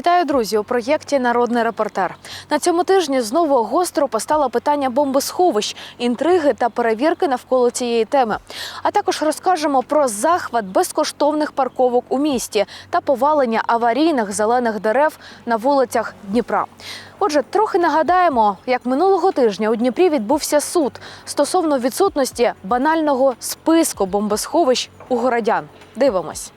Вітаю, друзі, у проєкті Народний репортер. На цьому тижні знову гостро постало питання бомбосховищ, інтриги та перевірки навколо цієї теми. А також розкажемо про захват безкоштовних парковок у місті та повалення аварійних зелених дерев на вулицях Дніпра. Отже, трохи нагадаємо, як минулого тижня у Дніпрі відбувся суд стосовно відсутності банального списку бомбосховищ у городян. Дивимось.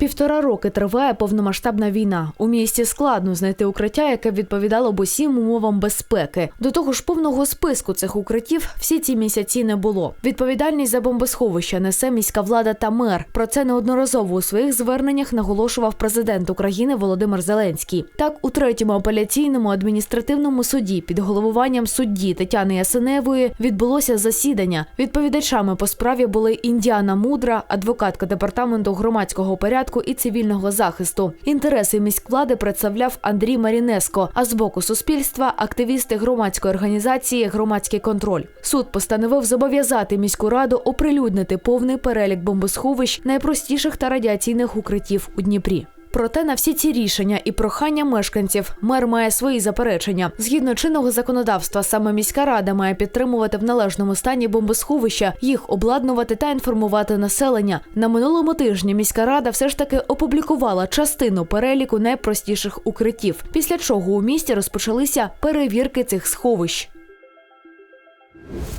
Півтора роки триває повномасштабна війна. У місті складно знайти укриття, яке відповідало б усім умовам безпеки. До того ж, повного списку цих укриттів всі ці місяці не було. Відповідальність за бомбосховища несе міська влада та мер. Про це неодноразово у своїх зверненнях наголошував президент України Володимир Зеленський. Так, у третьому апеляційному адміністративному суді під головуванням судді Тетяни Ясеневої відбулося засідання. Відповідачами по справі були Індіана Мудра, адвокатка департаменту громадського порядку і цивільного захисту. Інтереси міськвлади представляв Андрій Марінеско. А з боку суспільства активісти громадської організації Громадський контроль. Суд постановив зобов'язати міську раду оприлюднити повний перелік бомбосховищ найпростіших та радіаційних укриттів у Дніпрі. Проте на всі ці рішення і прохання мешканців мер має свої заперечення. Згідно чинного законодавства, саме міська рада має підтримувати в належному стані бомбосховища, їх обладнувати та інформувати населення. На минулому тижні міська рада все ж таки опублікувала частину переліку найпростіших укриттів. Після чого у місті розпочалися перевірки цих сховищ.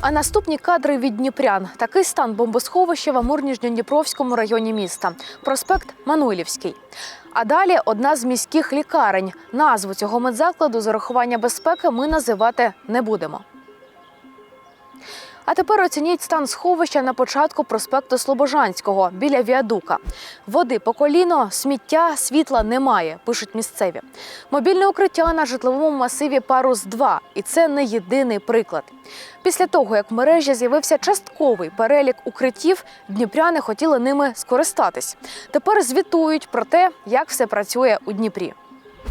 А наступні кадри від Дніпрян. Такий стан бомбосховища в Амурніжньодніпровському районі міста. Проспект Мануйлівський. А далі одна з міських лікарень. Назву цього медзакладу з урахування безпеки ми називати не будемо. А тепер оцініть стан сховища на початку проспекту Слобожанського біля віадука. Води по коліно, сміття, світла немає, пишуть місцеві. Мобільне укриття на житловому масиві Парус 2 і це не єдиний приклад. Після того, як в мережі з'явився частковий перелік укриттів, дніпряни хотіли ними скористатись. Тепер звітують про те, як все працює у Дніпрі.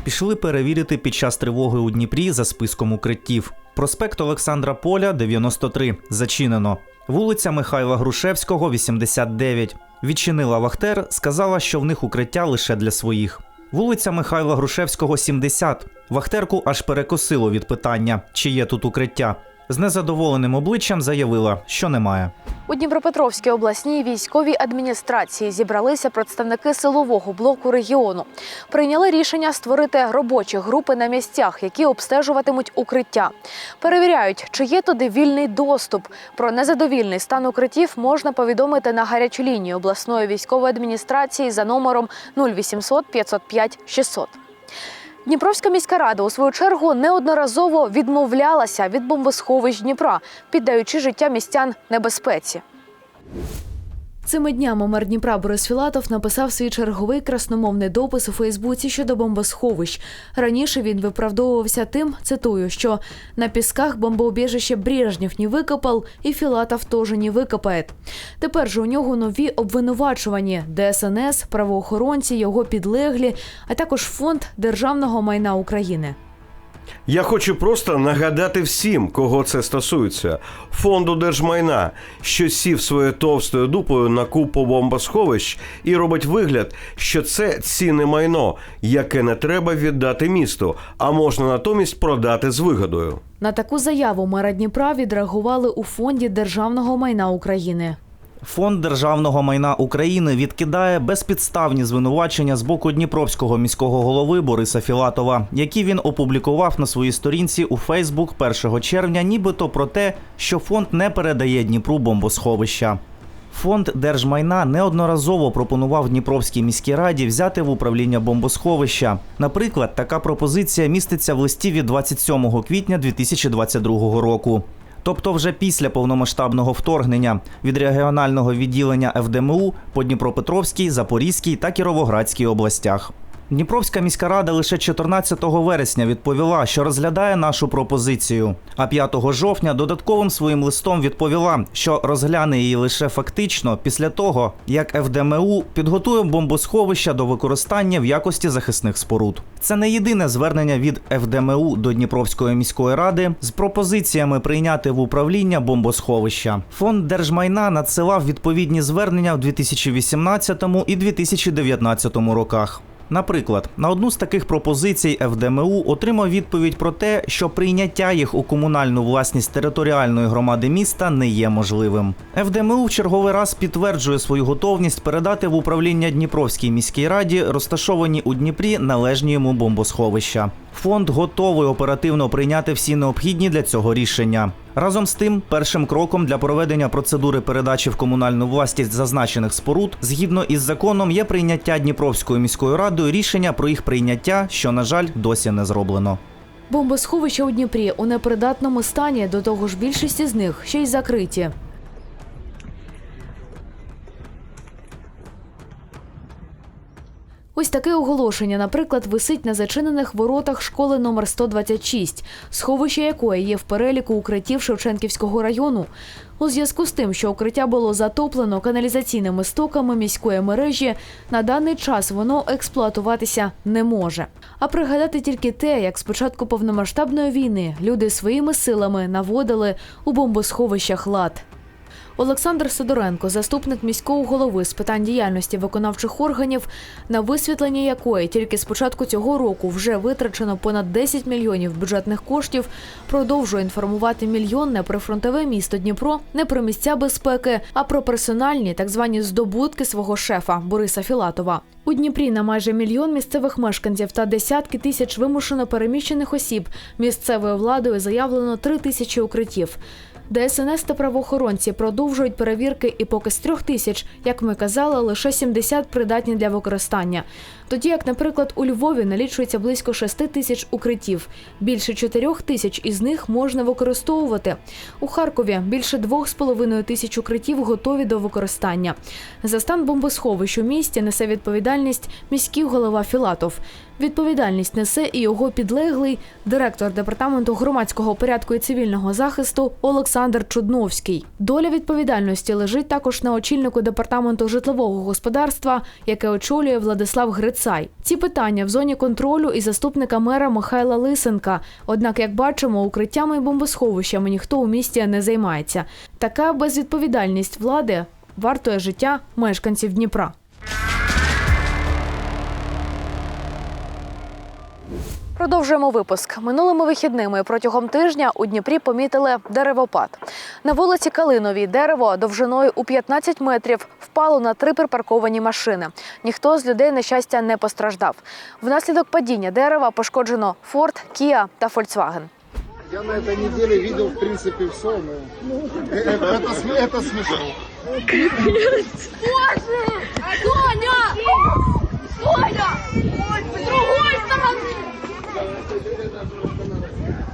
Пішли перевірити під час тривоги у Дніпрі за списком укриттів. Проспект Олександра Поля, 93. Зачинено. Вулиця Михайла Грушевського, 89. Відчинила Вахтер, сказала, що в них укриття лише для своїх. Вулиця Михайла Грушевського, 70. Вахтерку аж перекосило від питання, чи є тут укриття. З незадоволеним обличчям заявила, що немає. У Дніпропетровській обласній військовій адміністрації зібралися представники силового блоку регіону. Прийняли рішення створити робочі групи на місцях, які обстежуватимуть укриття. Перевіряють, чи є туди вільний доступ. Про незадовільний стан укриттів можна повідомити на гарячу лінію обласної військової адміністрації за номером 0800 505 600. Дніпровська міська рада у свою чергу неодноразово відмовлялася від бомбосховищ Дніпра, піддаючи життя містян небезпеці. Цими днями мер Дніпра Борис Філатов написав свій черговий красномовний допис у Фейсбуці щодо бомбосховищ. Раніше він виправдовувався тим, цитую, що на пісках бомбоубіжище Брежнєв не викопав, і Філатов теж не викопає. Тепер же у нього нові обвинувачувані ДСНС, правоохоронці, його підлеглі, а також фонд державного майна України. Я хочу просто нагадати всім, кого це стосується, фонду держмайна, що сів своєю товстою дупою на купу бомбосховищ і робить вигляд, що це цінне майно, яке не треба віддати місту, а можна натомість продати з вигодою. На таку заяву мера Дніпра відреагували у фонді державного майна України. Фонд державного майна України відкидає безпідставні звинувачення з боку Дніпровського міського голови Бориса Філатова, які він опублікував на своїй сторінці у Фейсбук 1 червня, нібито про те, що фонд не передає Дніпру бомбосховища. Фонд держмайна неодноразово пропонував Дніпровській міській раді взяти в управління бомбосховища. Наприклад, така пропозиція міститься в листі від 27 квітня 2022 року. Тобто, вже після повномасштабного вторгнення від регіонального відділення ФДМУ по Дніпропетровській, Запорізькій та Кіровоградській областях. Дніпровська міська рада лише 14 вересня відповіла, що розглядає нашу пропозицію. А 5 жовтня додатковим своїм листом відповіла, що розгляне її лише фактично після того, як ФДМУ підготує бомбосховища до використання в якості захисних споруд. Це не єдине звернення від ФДМУ до Дніпровської міської ради з пропозиціями прийняти в управління бомбосховища. Фонд держмайна надсилав відповідні звернення в 2018 і 2019 роках. Наприклад, на одну з таких пропозицій ФДМУ отримав відповідь про те, що прийняття їх у комунальну власність територіальної громади міста не є можливим. ФДМУ в черговий раз підтверджує свою готовність передати в управління Дніпровській міській раді розташовані у Дніпрі належні йому бомбосховища. Фонд готовий оперативно прийняти всі необхідні для цього рішення. Разом з тим, першим кроком для проведення процедури передачі в комунальну власність зазначених споруд, згідно із законом, є прийняття Дніпровською міською радою рішення про їх прийняття, що, на жаль, досі не зроблено. Бомбосховища у Дніпрі у непридатному стані, до того ж більшість із них ще й закриті. Ось таке оголошення, наприклад, висить на зачинених воротах школи номер 126, сховище якої є в переліку укриттів Шевченківського району. У зв'язку з тим, що укриття було затоплено каналізаційними стоками міської мережі, на даний час воно експлуатуватися не може. А пригадати тільки те, як з початку повномасштабної війни люди своїми силами наводили у бомбосховищах лад. Олександр Сидоренко, заступник міського голови з питань діяльності виконавчих органів, на висвітлення якої тільки з початку цього року вже витрачено понад 10 мільйонів бюджетних коштів, продовжує інформувати мільйонне прифронтове місто Дніпро не про місця безпеки, а про персональні так звані здобутки свого шефа Бориса Філатова. У Дніпрі на майже мільйон місцевих мешканців та десятки тисяч вимушено переміщених осіб місцевою владою заявлено три тисячі укриттів. ДСНС та правоохоронці продовжують перевірки, і поки з трьох тисяч, як ми казали, лише 70 придатні для використання. Тоді, як, наприклад, у Львові налічується близько 6 тисяч укриттів. Більше 4 тисяч із них можна використовувати. У Харкові більше 2,5 тисяч укриттів готові до використання. За стан бомбосховищ у місті несе відповідальність міський голова Філатов. Відповідальність несе і його підлеглий директор департаменту громадського порядку і цивільного захисту Олександр Чудновський. Доля відповідальності лежить також на очільнику департаменту житлового господарства, яке очолює Владислав Грицай. Ці питання в зоні контролю і заступника мера Михайла Лисенка. Однак, як бачимо, укриттями і бомбосховищами ніхто у місті не займається. Така безвідповідальність влади вартує життя мешканців Дніпра. Продовжуємо випуск. Минулими вихідними протягом тижня у Дніпрі помітили деревопад. На вулиці Калиновій дерево довжиною у 15 метрів впало на три припарковані машини. Ніхто з людей на щастя не постраждав. Внаслідок падіння дерева пошкоджено Форд, Кіа та Фольксваген. Я на этой неделе видел, в принципе, все, но э, это, это см- это смешно. Соня! Соня! Ой, с другой стороны!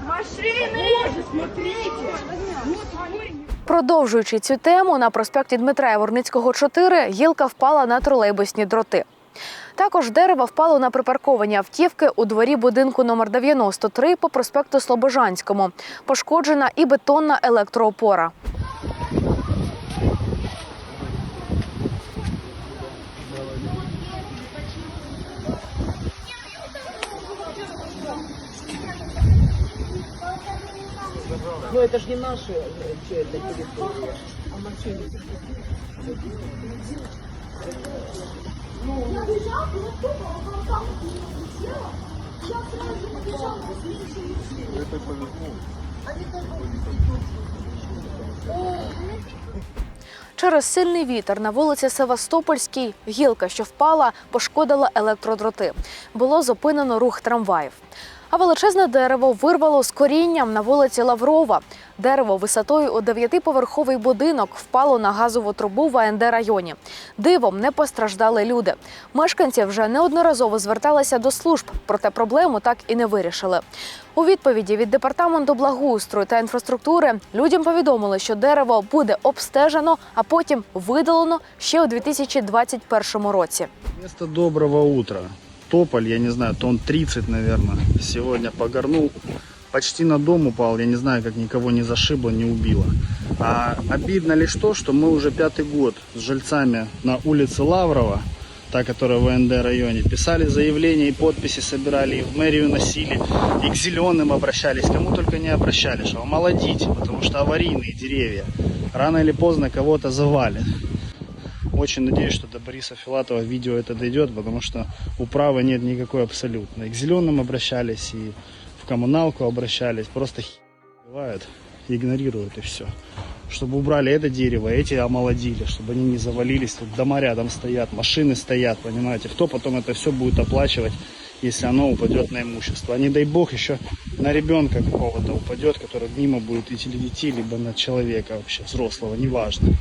Машины! Боже, смотрите! Продовжуючи цю тему, на проспекті Дмитра Яворницького 4 гілка впала на тролейбусні дроти. Також дерево впало на припарковані автівки у дворі будинку номер 93 по проспекту Слобожанському. Пошкоджена і бетонна електроопора. Через сильний вітер на вулиці Севастопольській гілка, що впала, пошкодила електродроти. Було зупинено рух трамваїв. А величезне дерево вирвало з корінням на вулиці Лаврова. Дерево висотою у дев'ятиповерховий будинок впало на газову трубу в АНД районі. Дивом не постраждали люди. Мешканці вже неодноразово зверталися до служб, проте проблему так і не вирішили. У відповіді від департаменту благоустрою та інфраструктури людям повідомили, що дерево буде обстежено, а потім видалено ще у 2021 році. Вместо доброго утра. Тополь, я не знаю, тонн 30, наверное. Сегодня погорнул. Почти на дом упал, я не знаю, как никого не зашибло, не убило. А обидно лишь то, что мы уже пятый год с жильцами на улице Лаврова, та, которая в ВНД районе, писали заявления и подписи собирали, и в мэрию носили, и к зеленым обращались, кому только не обращались, что омолодите, потому что аварийные деревья. Рано или поздно кого-то завалит. Очень надеюсь, что до Бориса Филатова видео это дойдет, потому что управы нет никакой абсолютно. И к зеленым обращались, и в коммуналку обращались. Просто бывают, игнорируют и все. Чтобы убрали это дерево, эти омолодили, чтобы они не завалились. Тут дома рядом стоят, машины стоят, понимаете. Кто потом это все будет оплачивать, если оно упадет на имущество? А не дай бог еще на ребенка какого-то упадет, который мимо будет идти либо на человека вообще, взрослого, неважно.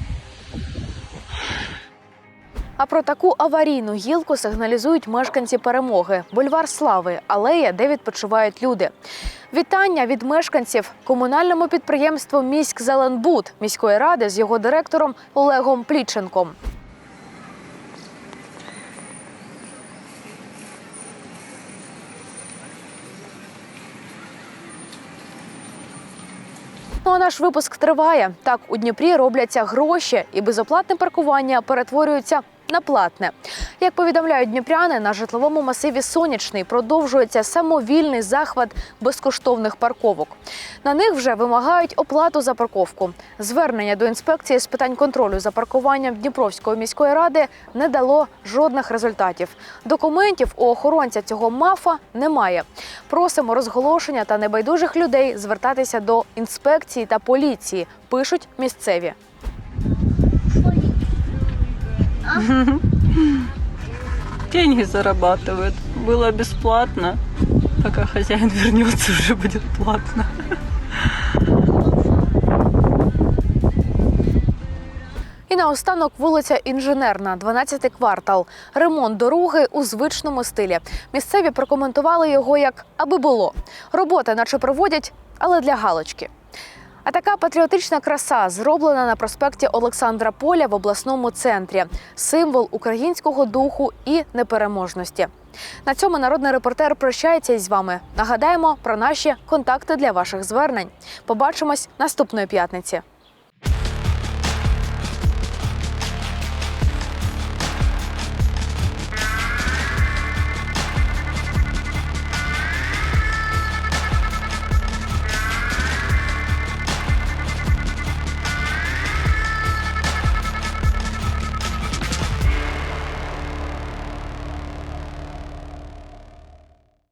А про таку аварійну гілку сигналізують мешканці перемоги. Бульвар Слави, алея, де відпочивають люди. Вітання від мешканців комунальному підприємству Міськзеленбуд міської ради з його директором Олегом Пліченком. Ну а наш випуск триває. Так у Дніпрі робляться гроші, і безоплатне паркування перетворюється на платне. Як повідомляють дніпряни, на житловому масиві Сонячний продовжується самовільний захват безкоштовних парковок. На них вже вимагають оплату за парковку. Звернення до інспекції з питань контролю за паркуванням Дніпровської міської ради не дало жодних результатів. Документів у охоронця цього мафа немає. Просимо розголошення та небайдужих людей звертатися до інспекції та поліції. Пишуть місцеві. Деньги зарабатывают. Было бесплатно. Пока хозяин вернется, уже будет платно. І наостанок вулиця Інженерна, 12 квартал. Ремонт дороги у звичному стилі. Місцеві прокоментували його як аби було. Роботи, наче проводять, але для галочки. А така патріотична краса зроблена на проспекті Олександра Поля в обласному центрі. Символ українського духу і непереможності. На цьому народний репортер прощається із вами. Нагадаємо про наші контакти для ваших звернень. Побачимось наступної п'ятниці.